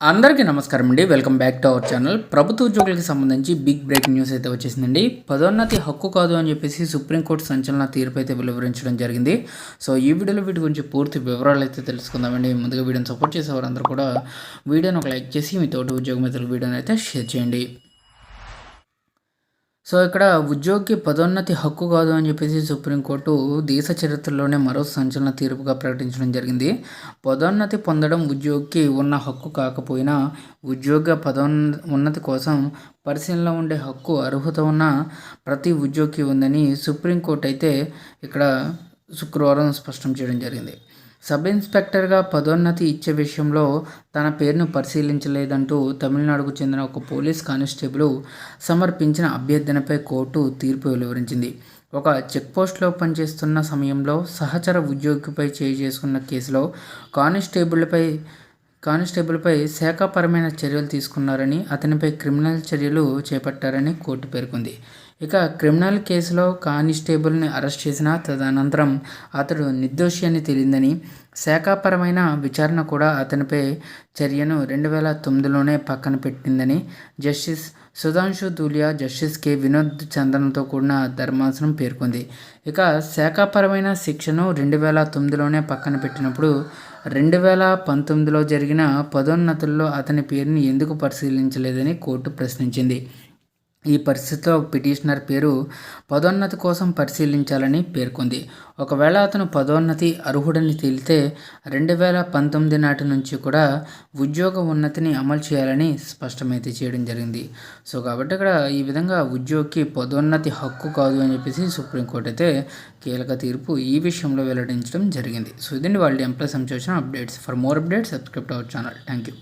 అందరికీ నమస్కారం అండి. Welcome back to our channel. ప్రభుత్వ ఉద్యోగులకు సంబంధించి బిగ్ బ్రేక్ న్యూస్ అయితే వచ్చేసిందండి. పదోన్నతి హక్కు కాదు అని చెప్పేసి సుప్రీంకోర్టు సంచలన తీర్పు అయితే వెలువరించడం జరిగింది. సో ఈ వీడియోలో వీటి గురించి పూర్తి వివరాలు అయితే తెలుసుకుందామండి. ముందుగా వీడియోని సపోర్ట్ చేసేవారందరూ కూడా వీడియోని ఒక లైక్ చేసి మీ తోటి ఉద్యోగ మిత్రుల వీడియోని అయితే షేర్ చేయండి. సో ఇక్కడ ఉద్యోగికి పదోన్నతి హక్కు కాదు అని చెప్పేసి సుప్రీంకోర్టు దేశ చరిత్రలోనే మరో సంచలన తీర్పుగా ప్రకటించడం జరిగింది. పదోన్నతి పొందడం ఉద్యోగికి ఉన్న హక్కు కాకపోయినా ఉద్యోగ పదోన్న ఉన్నతి కోసం పరిశీలనలో ఉండే హక్కు అర్హత ఉన్న ప్రతి ఉద్యోగికి ఉందని సుప్రీంకోర్టు అయితే ఇక్కడ శుక్రవారం స్పష్టం చేయడం జరిగింది. సబ్ ఇన్స్పెక్టర్గా పదోన్నతి ఇచ్చే విషయంలో తన పేరును పరిశీలించలేదంటూ తమిళనాడుకు చెందిన ఒక పోలీస్ కానిస్టేబుల్ సమర్పించిన అభ్యర్థనపై కోర్టు తీర్పు వెలువరించింది. ఒక చెక్పోస్ట్లో పనిచేస్తున్న సమయంలో సహచర ఉద్యోగిపై చేయి చేసుకున్న కేసులో కానిస్టేబుల్పై కానిస్టేబుల్పై శాఖాపరమైన చర్యలు తీసుకున్నారని అతనిపై క్రిమినల్ చర్యలు చేపట్టారని కోర్టు పేర్కొంది. ఇక క్రిమినల్ కేసులో కానిస్టేబుల్ని అరెస్ట్ చేసిన తదనంతరం అతడు నిర్దోషి అని తేలిందని శాఖాపరమైన విచారణ కూడా అతనిపై చర్యను రెండు వేల తొమ్మిదిలోనే పక్కన పెట్టిందని justice Sudhanshu Dhulia justice K. Vinod చందన్తో కూడిన ధర్మాసనం పేర్కొంది. ఇక శాఖాపరమైన శిక్షను రెండు వేల తొమ్మిదిలోనే పక్కన పెట్టినప్పుడు రెండు వేల పంతొమ్మిదిలో జరిగిన పదోన్నతుల్లో అతని పేరుని ఎందుకు పరిశీలించలేదని కోర్టు ప్రశ్నించింది. ఈ పరిస్థితిలో పిటిషనర్ పేరు పదోన్నతి కోసం పరిశీలించాలని పేర్కొంది. ఒకవేళ అతను పదోన్నతి అర్హుడని తేలితే రెండు వేల పంతొమ్మిది నాటి నుంచి కూడా ఉద్యోగ ఉన్నతిని అమలు చేయాలని స్పష్టమైతే చేయడం జరిగింది. సో కాబట్టి ఇక్కడ ఈ విధంగా ఉద్యోగికి పదోన్నతి హక్కు కాదు అని చెప్పేసి సుప్రీంకోర్టు అయితే కీలక తీర్పు ఈ విషయంలో వెల్లడించడం జరిగింది. సో ఇదండి వాళ్ళు employ సంచోచన updates. For more updates subscribe our channel. Thank you